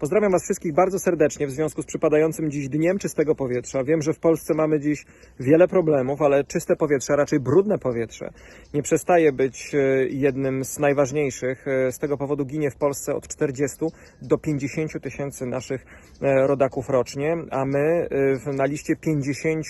Pozdrawiam Was wszystkich bardzo serdecznie w związku z przypadającym dziś Dniem Czystego Powietrza. Wiem, że w Polsce mamy dziś wiele problemów, ale czyste powietrze, a raczej brudne powietrze, nie przestaje być e, jednym z najważniejszych. E, Z tego powodu ginie w Polsce od 40 do 50 tysięcy naszych e, rodaków rocznie, a my na liście 50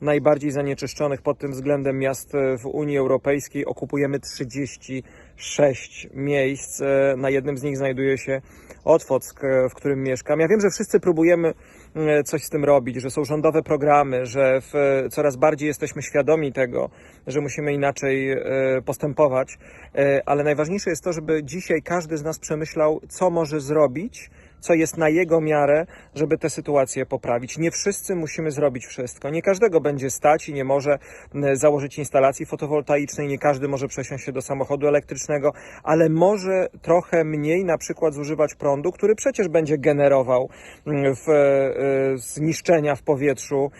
najbardziej zanieczyszczonych pod tym względem miast w Unii Europejskiej okupujemy 36 miejsc. Na jednym z nich znajduje się Otwock, w którym mieszkam. Ja wiem, że wszyscy próbujemy e, coś z tym robić, że są rządowe programy, że w, coraz bardziej jesteśmy świadomi tego, że musimy inaczej e, postępować, E, ale najważniejsze jest to, żeby dzisiaj każdy z nas przemyślał, co może zrobić, co jest na jego miarę, żeby tę sytuację poprawić. Nie wszyscy musimy zrobić wszystko. Nie każdego będzie stać i nie może założyć instalacji fotowoltaicznej, nie każdy może przesiąść się do samochodu elektrycznego, ale może trochę mniej na przykład zużywać prądu, który przecież będzie generował w, e, zniszczenia w powietrzu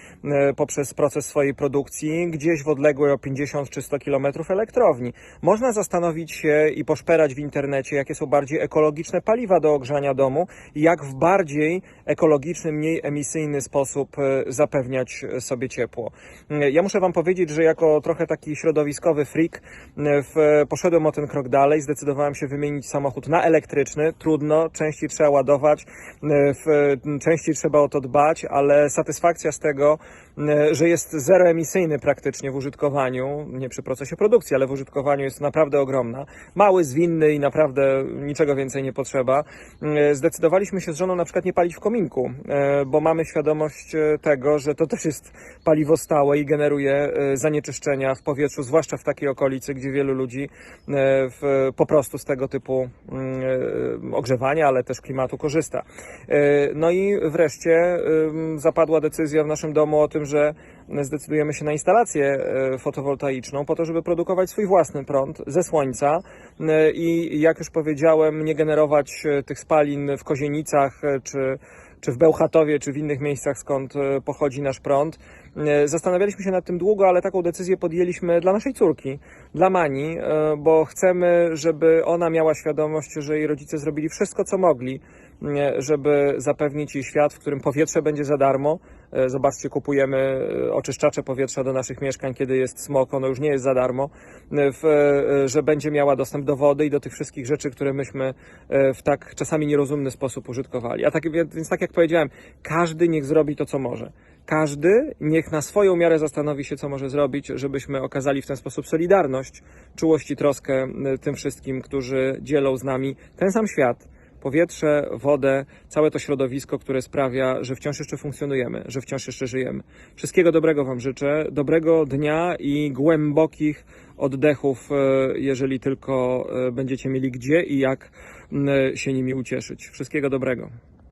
poprzez proces swojej produkcji gdzieś w odległej o 50 czy 100 kilometrów elektrowni. Można zastanowić się i poszperać w internecie, jakie są bardziej ekologiczne paliwa do ogrzania domu jak w bardziej ekologiczny, mniej emisyjny sposób e, zapewniać sobie ciepło. E, Ja muszę Wam powiedzieć, że jako trochę taki środowiskowy freak e, w, poszedłem o ten krok dalej, zdecydowałem się wymienić samochód na elektryczny. Trudno, częściej trzeba ładować, e, w, częściej trzeba o to dbać, ale satysfakcja z tego, e, że jest zeroemisyjny praktycznie w użytkowaniu, nie przy procesie produkcji, ale w użytkowaniu jest naprawdę ogromna. Mały, zwinny i naprawdę niczego więcej nie potrzeba. E, Zdecydowaliśmy się z żoną na przykład nie palić w kominku, e, bo mamy świadomość e, tego, że to też jest paliwo stałe i generuje e, zanieczyszczenia w powietrzu, zwłaszcza w takiej okolicy, gdzie wielu ludzi e, w, po prostu z tego typu mm, e, ogrzewania, ale też klimatu korzysta. E, No i wreszcie zapadła decyzja w naszym domu o tym, że zdecydujemy się na instalację e, fotowoltaiczną po to, żeby produkować swój własny prąd ze słońca e, i jak już powiedziałem, nie generować e, tych spalin w Kozienicach czy czy w Bełchatowie, czy w innych miejscach, skąd pochodzi nasz prąd. Zastanawialiśmy się nad tym długo, ale taką decyzję podjęliśmy dla naszej córki, dla Mani, bo chcemy, żeby ona miała świadomość, że jej rodzice zrobili wszystko, co mogli, żeby zapewnić jej świat, w którym powietrze będzie za darmo. E, Zobaczcie, kupujemy e, oczyszczacze powietrza do naszych mieszkań, kiedy jest smog, ono już nie jest za darmo, E, w, że będzie miała dostęp do wody i do tych wszystkich rzeczy, które myśmy w tak czasami nierozumny sposób użytkowali. A tak, więc tak jak powiedziałem, każdy niech zrobi to, co może. Każdy niech na swoją miarę zastanowi się, co może zrobić, żebyśmy okazali w ten sposób solidarność, czułość i troskę tym wszystkim, którzy dzielą z nami ten sam świat, powietrze, wodę, całe to środowisko, które sprawia, że wciąż jeszcze funkcjonujemy, że wciąż jeszcze żyjemy. Wszystkiego dobrego Wam życzę, dobrego dnia i głębokich oddechów, e, jeżeli tylko e, będziecie mieli gdzie i jak m, się nimi ucieszyć. Wszystkiego dobrego.